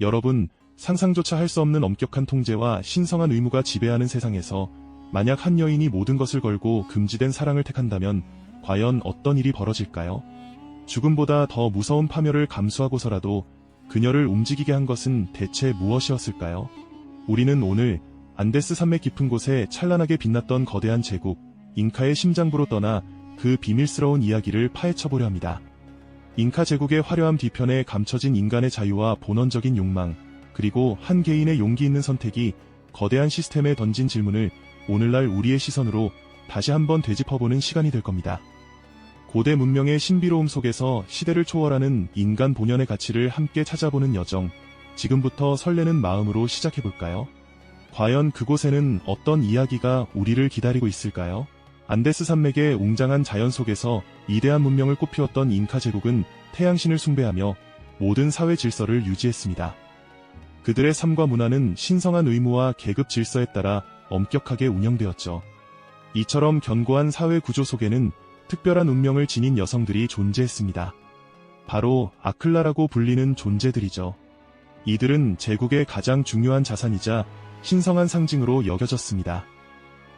여러분, 상상조차 할 수 없는 엄격한 통제와 신성한 의무가 지배하는 세상에서 만약 한 여인이 모든 것을 걸고 금지된 사랑을 택한다면 과연 어떤 일이 벌어질까요? 죽음보다 더 무서운 파멸을 감수하고서라도 그녀를 움직이게 한 것은 대체 무엇이었을까요? 우리는 오늘 안데스 산맥 깊은 곳에 찬란하게 빛났던 거대한 제국, 잉카의 심장부로 떠나 그 비밀스러운 이야기를 파헤쳐보려 합니다. 잉카 제국의 화려함 뒤편에 감춰진 인간의 자유와 본원적인 욕망, 그리고 한 개인의 용기 있는 선택이 거대한 시스템에 던진 질문을 오늘날 우리의 시선으로 다시 한번 되짚어보는 시간이 될 겁니다. 고대 문명의 신비로움 속에서 시대를 초월하는 인간 본연의 가치를 함께 찾아보는 여정, 지금부터 설레는 마음으로 시작해볼까요? 과연 그곳에는 어떤 이야기가 우리를 기다리고 있을까요? 안데스 산맥의 웅장한 자연 속에서 이대한 문명을 꽃피웠던 잉카 제국은 태양신을 숭배하며 모든 사회 질서를 유지했습니다. 그들의 삶과 문화는 신성한 의무와 계급 질서에 따라 엄격하게 운영되었죠. 이처럼 견고한 사회 구조 속에는 특별한 운명을 지닌 여성들이 존재했습니다. 바로 아클라라고 불리는 존재들이죠. 이들은 제국의 가장 중요한 자산이자 신성한 상징으로 여겨졌습니다.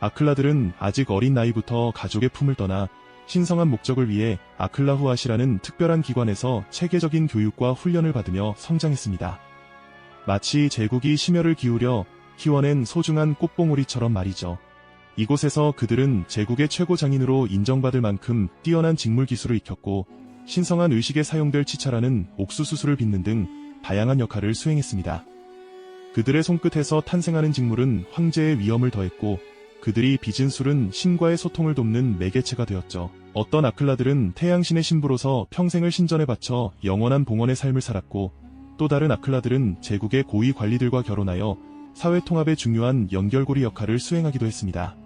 아클라들은 아직 어린 나이부터 가족의 품을 떠나 신성한 목적을 위해 아클라후아시라는 특별한 기관에서 체계적인 교육과 훈련을 받으며 성장했습니다. 마치 제국이 심혈을 기울여 키워낸 소중한 꽃봉오리처럼 말이죠. 이곳에서 그들은 제국의 최고 장인으로 인정받을 만큼 뛰어난 직물 기술을 익혔고 신성한 의식에 사용될 치차라는 옥수수술을 빚는 등 다양한 역할을 수행했습니다. 그들의 손끝에서 탄생하는 직물은 황제의 위엄을 더했고 그들이 빚은 술은 신과의 소통을 돕는 매개체가 되었죠. 어떤 아클라들은 태양신의 신부로서 평생을 신전에 바쳐 영원한 봉헌의 삶을 살았고 또 다른 아클라들은 제국의 고위 관리들과 결혼하여 사회 통합의 중요한 연결고리 역할을 수행하기도 했습니다.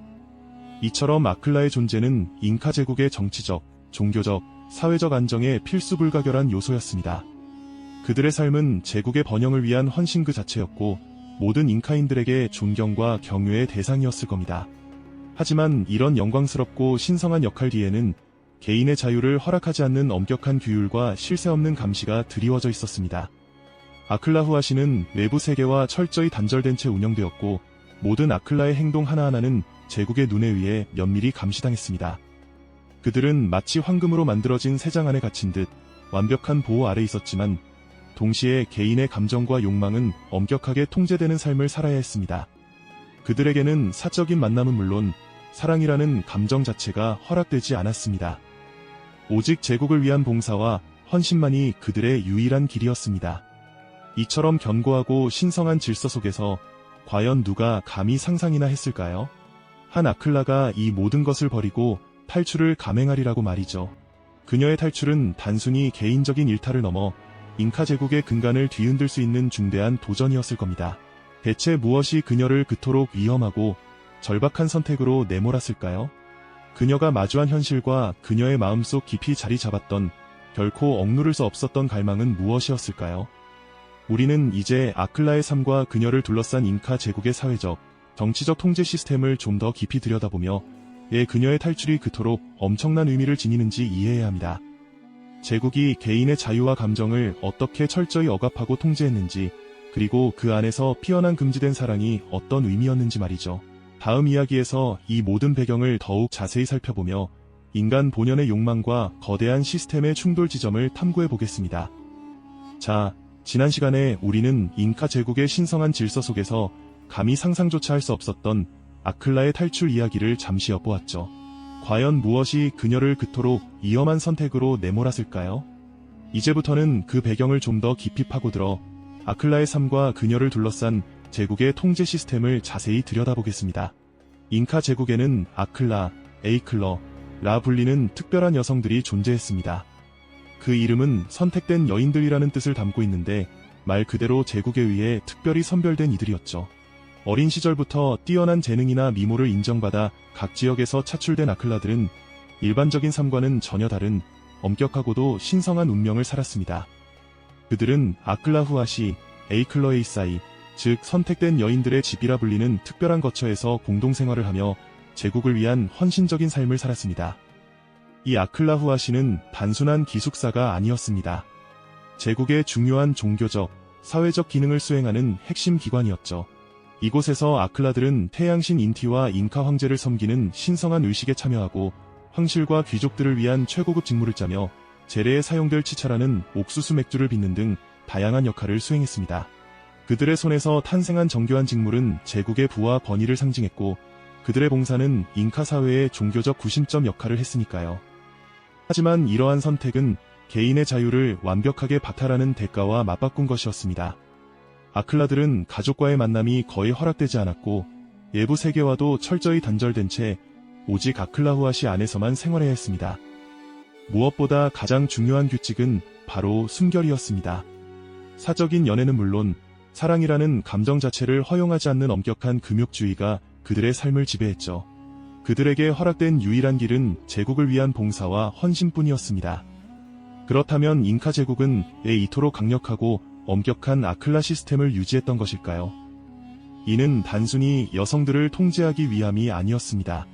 이처럼 아클라의 존재는 잉카 제국의 정치적, 종교적, 사회적 안정의 필수 불가결한 요소였습니다. 그들의 삶은 제국의 번영을 위한 헌신 그 자체였고 모든 잉카인들에게 존경과 경외의 대상이었을 겁니다. 하지만 이런 영광스럽고 신성한 역할 뒤에는 개인의 자유를 허락하지 않는 엄격한 규율과 실세 없는 감시가 드리워져 있었습니다. 아클라후 아시는 외부 세계와 철저히 단절된 채 운영되었고 모든 아클라의 행동 하나하나는 제국의 눈에 의해 면밀히 감시당했습니다. 그들은 마치 황금으로 만들어진 새장 안에 갇힌 듯 완벽한 보호 아래 있었지만 동시에 개인의 감정과 욕망은 엄격하게 통제되는 삶을 살아야 했습니다. 그들에게는 사적인 만남은 물론 사랑이라는 감정 자체가 허락되지 않았습니다. 오직 제국을 위한 봉사와 헌신만이 그들의 유일한 길이었습니다. 이처럼 견고하고 신성한 질서 속에서 과연 누가 감히 상상이나 했을까요? 한 아클라가 이 모든 것을 버리고 탈출을 감행하리라고 말이죠. 그녀의 탈출은 단순히 개인적인 일탈을 넘어 잉카 제국의 근간을 뒤흔들 수 있는 중대한 도전이었을 겁니다. 대체 무엇이 그녀를 그토록 위험하고 절박한 선택으로 내몰았을까요? 그녀가 마주한 현실과 그녀의 마음속 깊이 자리 잡았던 결코 억누를 수 없었던 갈망은 무엇이었을까요? 우리는 이제 아클라의 삶과 그녀를 둘러싼 잉카 제국의 사회적, 정치적 통제 시스템을 좀 더 깊이 들여다보며 왜 그녀의 탈출이 그토록 엄청난 의미를 지니는지 이해해야 합니다. 제국이 개인의 자유와 감정을 어떻게 철저히 억압하고 통제했는지, 그리고 그 안에서 피어난 금지된 사랑이 어떤 의미였는지 말이죠. 다음 이야기에서 이 모든 배경을 더욱 자세히 살펴보며 인간 본연의 욕망과 거대한 시스템의 충돌 지점을 탐구해 보겠습니다. 자, 지난 시간에 우리는 잉카 제국의 신성한 질서 속에서 감히 상상조차 할 수 없었던 아클라의 탈출 이야기를 잠시 엿보았죠. 과연 무엇이 그녀를 그토록 위험한 선택으로 내몰았을까요? 이제부터는 그 배경을 좀 더 깊이 파고들어 아클라의 삶과 그녀를 둘러싼 제국의 통제 시스템을 자세히 들여다보겠습니다. 잉카 제국에는 아클라, 에이클러, 라 불리는 특별한 여성들이 존재했습니다. 그 이름은 선택된 여인들이라는 뜻을 담고 있는데 말 그대로 제국에 의해 특별히 선별된 이들이었죠. 어린 시절부터 뛰어난 재능이나 미모를 인정받아 각 지역에서 차출된 아클라들은 일반적인 삶과는 전혀 다른 엄격하고도 신성한 운명을 살았습니다. 그들은 아클라후아시, 에이클러에이사이, 즉 선택된 여인들의 집이라 불리는 특별한 거처에서 공동생활을 하며 제국을 위한 헌신적인 삶을 살았습니다. 이 아클라후아시는 단순한 기숙사가 아니었습니다. 제국의 중요한 종교적, 사회적 기능을 수행하는 핵심 기관이었죠. 이곳에서 아클라들은 태양신 인티와 잉카 황제를 섬기는 신성한 의식에 참여하고 황실과 귀족들을 위한 최고급 직무를 짜며 제례에 사용될 치차라는 옥수수 맥주를 빚는 등 다양한 역할을 수행했습니다. 그들의 손에서 탄생한 정교한 직물은 제국의 부와 권위를 상징했고 그들의 봉사는 잉카 사회의 종교적 구심점 역할을 했으니까요. 하지만 이러한 선택은 개인의 자유를 완벽하게 박탈하는 대가와 맞바꾼 것이었습니다. 아클라들은 가족과의 만남이 거의 허락되지 않았고 예부 세계와도 철저히 단절된 채 오직 아클라후아시 안에서만 생활해야 했습니다. 무엇보다 가장 중요한 규칙은 바로 순결이었습니다. 사적인 연애는 물론 사랑이라는 감정 자체를 허용하지 않는 엄격한 금욕주의가 그들의 삶을 지배했죠. 그들에게 허락된 유일한 길은 제국을 위한 봉사와 헌신뿐이었습니다. 그렇다면 잉카 제국은 왜 이토록 강력하고 엄격한 아클라 시스템을 유지했던 것일까요? 이는 단순히 여성들을 통제하기 위함이 아니었습니다.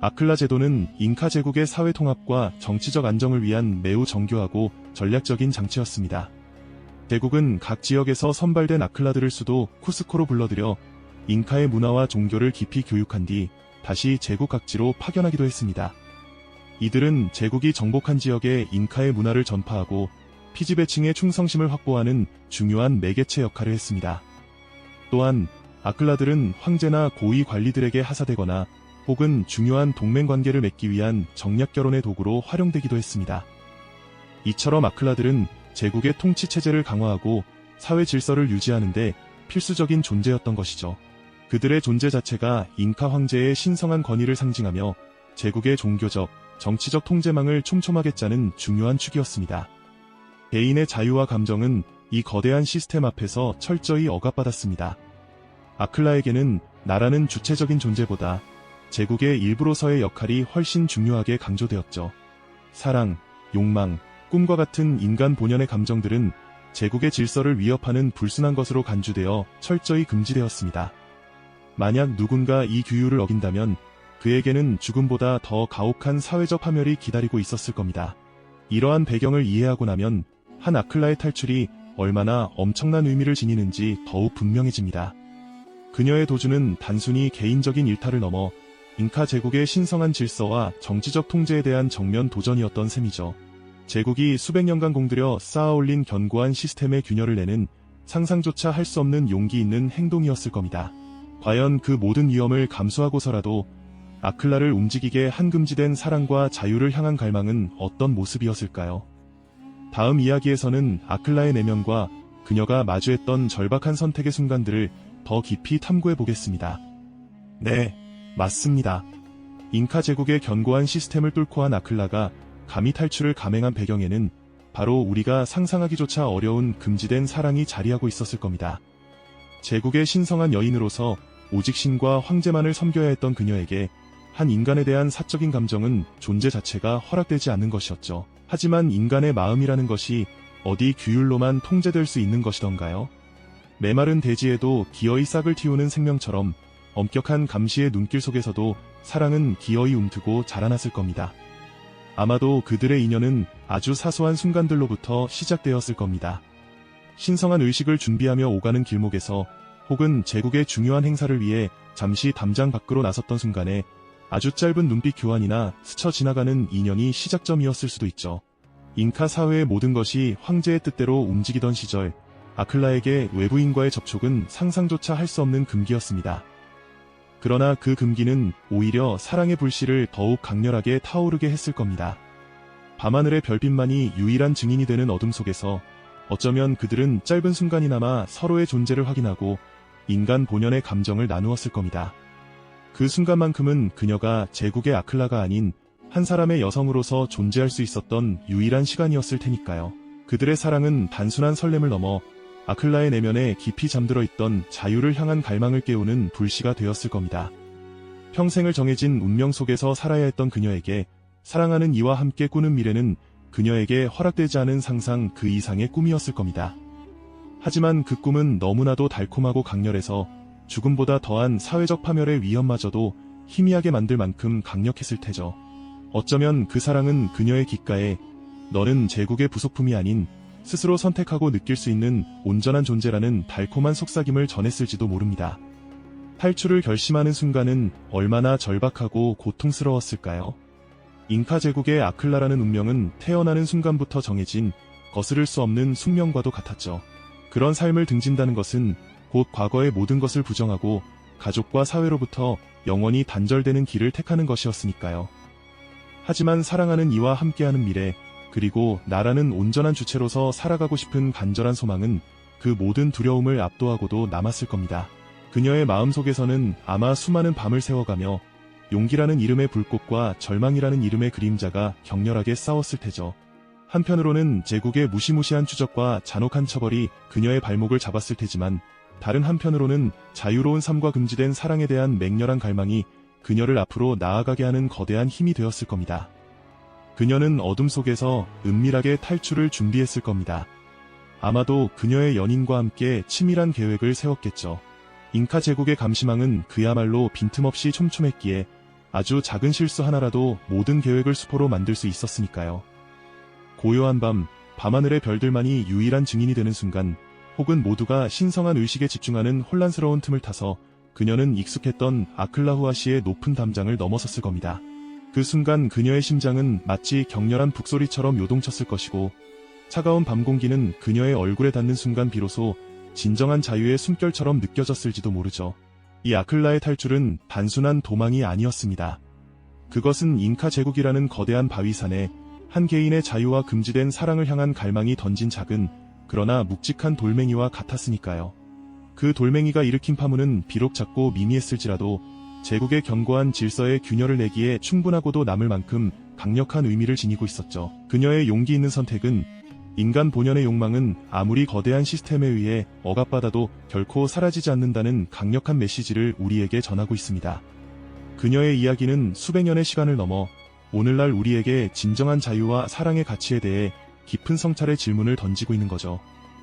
아클라 제도는 잉카 제국의 사회 통합과 정치적 안정을 위한 매우 정교하고 전략적인 장치였습니다. 제국은 각 지역에서 선발된 아클라들을 수도 쿠스코로 불러들여 잉카의 문화와 종교를 깊이 교육한 뒤 다시 제국 각지로 파견하기도 했습니다. 이들은 제국이 정복한 지역에 잉카의 문화를 전파하고 피지배층의 충성심을 확보하는 중요한 매개체 역할을 했습니다. 또한 아클라들은 황제나 고위 관리들에게 하사되거나 혹은 중요한 동맹 관계를 맺기 위한 정략 결혼의 도구로 활용되기도 했습니다. 이처럼 아클라들은 제국의 통치 체제를 강화하고 사회 질서를 유지하는 데 필수적인 존재였던 것이죠. 그들의 존재 자체가 잉카 황제의 신성한 권위를 상징하며 제국의 종교적, 정치적 통제망을 촘촘하게 짜는 중요한 축이었습니다. 개인의 자유와 감정은 이 거대한 시스템 앞에서 철저히 억압받았습니다. 아클라에게는 나라는 주체적인 존재보다 제국의 일부로서의 역할이 훨씬 중요하게 강조되었죠. 사랑, 욕망, 꿈과 같은 인간 본연의 감정들은 제국의 질서를 위협하는 불순한 것으로 간주되어 철저히 금지되었습니다. 만약 누군가 이 규율을 어긴다면 그에게는 죽음보다 더 가혹한 사회적 파멸이 기다리고 있었을 겁니다. 이러한 배경을 이해하고 나면 한 아클라의 탈출이 얼마나 엄청난 의미를 지니는지 더욱 분명해집니다. 그녀의 도주는 단순히 개인적인 일탈을 넘어 잉카 제국의 신성한 질서와 정치적 통제에 대한 정면 도전이었던 셈이죠. 제국이 수백 년간 공들여 쌓아올린 견고한 시스템의 균열을 내는 상상조차 할 수 없는 용기 있는 행동이었을 겁니다. 과연 그 모든 위험을 감수하고서라도 아클라를 움직이게 한금지된 사랑과 자유를 향한 갈망은 어떤 모습이었을까요? 다음 이야기에서는 아클라의 내면과 그녀가 마주했던 절박한 선택의 순간들을 더 깊이 탐구해 보겠습니다. 네, 맞습니다. 잉카 제국의 견고한 시스템을 뚫고 한 아클라가 감히 탈출을 감행한 배경에는 바로 우리가 상상하기조차 어려운 금지된 사랑이 자리하고 있었을 겁니다. 제국의 신성한 여인으로서 오직 신과 황제만을 섬겨야 했던 그녀에게 한 인간에 대한 사적인 감정은 존재 자체가 허락되지 않는 것이었죠. 하지만 인간의 마음이라는 것이 어디 규율로만 통제될 수 있는 것이던가요? 메마른 대지에도 기어이 싹을 틔우는 생명처럼 엄격한 감시의 눈길 속에서도 사랑은 기어이 움트고 자라났을 겁니다. 아마도 그들의 인연은 아주 사소한 순간들로부터 시작되었을 겁니다. 신성한 의식을 준비하며 오가는 길목에서 혹은 제국의 중요한 행사를 위해 잠시 담장 밖으로 나섰던 순간에 아주 짧은 눈빛 교환이나 스쳐 지나가는 인연이 시작점이었을 수도 있죠. 잉카 사회의 모든 것이 황제의 뜻대로 움직이던 시절, 아클라에게 외부인과의 접촉은 상상조차 할 수 없는 금기였습니다. 그러나 그 금기는 오히려 사랑의 불씨를 더욱 강렬하게 타오르게 했을 겁니다. 밤하늘의 별빛만이 유일한 증인이 되는 어둠 속에서 어쩌면 그들은 짧은 순간이나마 서로의 존재를 확인하고 인간 본연의 감정을 나누었을 겁니다. 그 순간만큼은 그녀가 제국의 아클라가 아닌 한 사람의 여성으로서 존재할 수 있었던 유일한 시간이었을 테니까요. 그들의 사랑은 단순한 설렘을 넘어 아클라의 내면에 깊이 잠들어 있던 자유를 향한 갈망을 깨우는 불씨가 되었을 겁니다. 평생을 정해진 운명 속에서 살아야 했던 그녀에게 사랑하는 이와 함께 꾸는 미래는 그녀에게 허락되지 않은 상상 그 이상의 꿈이었을 겁니다. 하지만 그 꿈은 너무나도 달콤하고 강렬해서 죽음보다 더한 사회적 파멸의 위험마저도 희미하게 만들 만큼 강력했을 테죠. 어쩌면 그 사랑은 그녀의 귓가에 너는 제국의 부속품이 아닌 스스로 선택하고 느낄 수 있는 온전한 존재라는 달콤한 속삭임을 전했을지도 모릅니다. 탈출을 결심하는 순간은 얼마나 절박하고 고통스러웠을까요? 잉카 제국의 아클라라는 운명은 태어나는 순간부터 정해진 거스를 수 없는 숙명과도 같았죠. 그런 삶을 등진다는 것은 곧 과거의 모든 것을 부정하고 가족과 사회로부터 영원히 단절되는 길을 택하는 것이었으니까요. 하지만 사랑하는 이와 함께하는 미래, 그리고 나라는 온전한 주체로서 살아가고 싶은 간절한 소망은 그 모든 두려움을 압도하고도 남았을 겁니다. 그녀의 마음속에서는 아마 수많은 밤을 세워가며 용기라는 이름의 불꽃과 절망이라는 이름의 그림자가 격렬하게 싸웠을 테죠. 한편으로는 제국의 무시무시한 추적과 잔혹한 처벌이 그녀의 발목을 잡았을 테지만 다른 한편으로는 자유로운 삶과 금지된 사랑에 대한 맹렬한 갈망이 그녀를 앞으로 나아가게 하는 거대한 힘이 되었을 겁니다. 그녀는 어둠 속에서 은밀하게 탈출을 준비했을 겁니다. 아마도 그녀의 연인과 함께 치밀한 계획을 세웠겠죠. 잉카 제국의 감시망은 그야말로 빈틈없이 촘촘했기에 아주 작은 실수 하나라도 모든 계획을 수포로 만들 수 있었으니까요. 고요한 밤, 밤하늘의 별들만이 유일한 증인이 되는 순간, 혹은 모두가 신성한 의식에 집중하는 혼란스러운 틈을 타서 그녀는 익숙했던 아클라후아 씨의 높은 담장을 넘어섰을 겁니다. 그 순간 그녀의 심장은 마치 격렬한 북소리처럼 요동쳤을 것이고 차가운 밤 공기는 그녀의 얼굴에 닿는 순간 비로소 진정한 자유의 숨결처럼 느껴졌을지도 모르죠. 이 아클라의 탈출은 단순한 도망이 아니었습니다. 그것은 잉카 제국이라는 거대한 바위산에 한 개인의 자유와 금지된 사랑을 향한 갈망이 던진 작은 그러나 묵직한 돌멩이와 같았으니까요. 그 돌멩이가 일으킨 파문은 비록 작고 미미했을지라도 제국의 견고한 질서에 균열을 내기에 충분하고도 남을 만큼 강력한 의미를 지니고 있었죠. 그녀의 용기 있는 선택은 인간 본연의 욕망은 아무리 거대한 시스템에 의해 억압받아도 결코 사라지지 않는다는 강력한 메시지를 우리에게 전하고 있습니다. 그녀의 이야기는 수백 년의 시간을 넘어 오늘날 우리에게 진정한 자유와 사랑의 가치에 대해 깊은 성찰의 질문을 던지고 있는 거죠.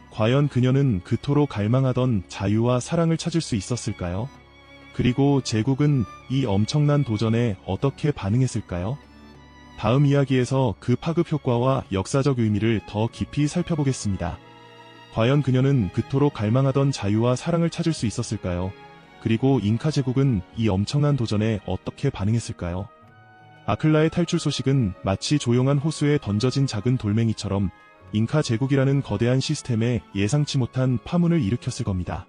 과연 그녀는 그토록 갈망하던 자유와 사랑을 찾을 수 있었을까요? 그리고 제국은 이 엄청난 도전에 어떻게 반응했을까요? 다음 이야기에서 그 파급 효과와 역사적 의미를 더 깊이 살펴보겠습니다. 과연 그녀는 그토록 갈망하던 자유와 사랑을 찾을 수 있었을까요? 그리고 잉카 제국은 이 엄청난 도전에 어떻게 반응했을까요? 아클라의 탈출 소식은 마치 조용한 호수에 던져진 작은 돌멩이처럼 잉카 제국이라는 거대한 시스템에 예상치 못한 파문을 일으켰을 겁니다.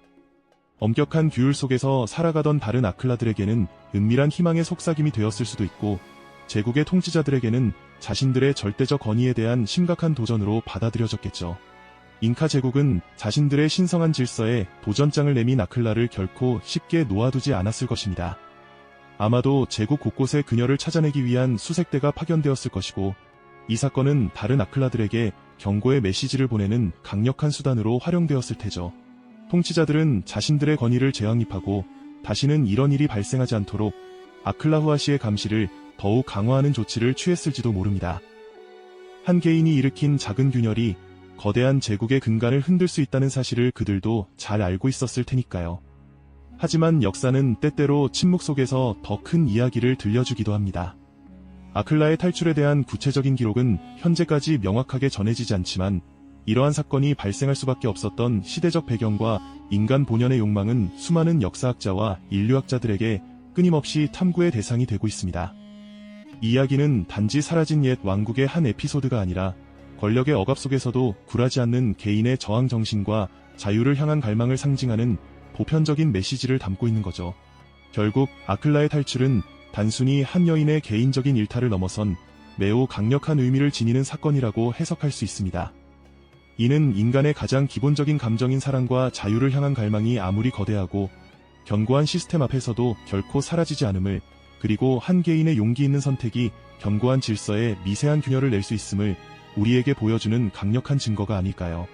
엄격한 규율 속에서 살아가던 다른 아클라들에게는 은밀한 희망의 속삭임이 되었을 수도 있고 제국의 통치자들에게는 자신들의 절대적 권위에 대한 심각한 도전으로 받아들여졌겠죠. 잉카 제국은 자신들의 신성한 질서에 도전장을 내민 아클라를 결코 쉽게 놓아두지 않았을 것입니다. 아마도 제국 곳곳에 그녀를 찾아내기 위한 수색대가 파견되었을 것이고 이 사건은 다른 아클라들에게 경고의 메시지를 보내는 강력한 수단으로 활용되었을 테죠. 통치자들은 자신들의 권위를 재확립하고 다시는 이런 일이 발생하지 않도록 아클라후아 씨의 감시를 더욱 강화하는 조치를 취했을지도 모릅니다. 한 개인이 일으킨 작은 균열이 거대한 제국의 근간을 흔들 수 있다는 사실을 그들도 잘 알고 있었을 테니까요. 하지만 역사는 때때로 침묵 속에서 더 큰 이야기를 들려주기도 합니다. 아클라의 탈출에 대한 구체적인 기록은 현재까지 명확하게 전해지지 않지만 이러한 사건이 발생할 수밖에 없었던 시대적 배경과 인간 본연의 욕망은 수많은 역사학자와 인류학자들에게 끊임없이 탐구의 대상이 되고 있습니다. 이야기는 단지 사라진 옛 왕국의 한 에피소드가 아니라 권력의 억압 속에서도 굴하지 않는 개인의 저항 정신과 자유를 향한 갈망을 상징하는 보편적인 메시지를 담고 있는 거죠. 결국 아클라의 탈출은 단순히 한 여인의 개인적인 일탈을 넘어선 매우 강력한 의미를 지니는 사건이라고 해석할 수 있습니다. 이는 인간의 가장 기본적인 감정인 사랑과 자유를 향한 갈망이 아무리 거대하고 견고한 시스템 앞에서도 결코 사라지지 않음을 그리고 한 개인의 용기 있는 선택이 견고한 질서에 미세한 균열을 낼 수 있음을 우리에게 보여주는 강력한 증거가 아닐까요?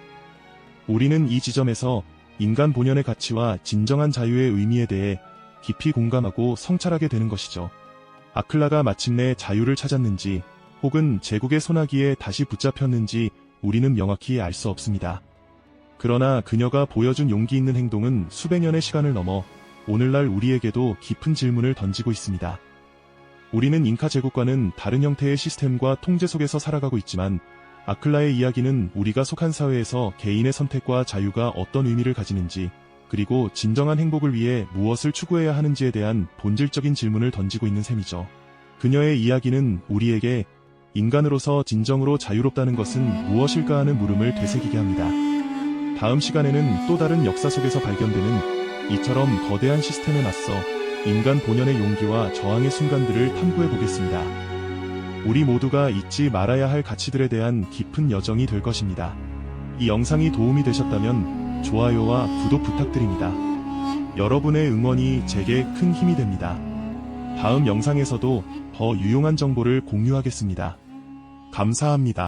우리는 이 지점에서 인간 본연의 가치와 진정한 자유의 의미에 대해 깊이 공감하고 성찰하게 되는 것이죠. 아클라가 마침내 자유를 찾았는지 혹은 제국의 소나기에 다시 붙잡혔는지 우리는 명확히 알 수 없습니다. 그러나 그녀가 보여준 용기 있는 행동은 수백 년의 시간을 넘어 오늘날 우리에게도 깊은 질문을 던지고 있습니다. 우리는 잉카 제국과는 다른 형태의 시스템과 통제 속에서 살아가고 있지만 아클라의 이야기는 우리가 속한 사회에서 개인의 선택과 자유가 어떤 의미를 가지는지, 그리고 진정한 행복을 위해 무엇을 추구해야 하는지에 대한 본질적인 질문을 던지고 있는 셈이죠. 그녀의 이야기는 우리에게 인간으로서 진정으로 자유롭다는 것은 무엇일까 하는 물음을 되새기게 합니다. 다음 시간에는 또 다른 역사 속에서 발견되는 이처럼 거대한 시스템에 맞서 인간 본연의 용기와 저항의 순간들을 탐구해 보겠습니다. 우리 모두가 잊지 말아야 할 가치들에 대한 깊은 여정이 될 것입니다. 이 영상이 도움이 되셨다면 좋아요와 구독 부탁드립니다. 여러분의 응원이 제게 큰 힘이 됩니다. 다음 영상에서도 더 유용한 정보를 공유하겠습니다. 감사합니다.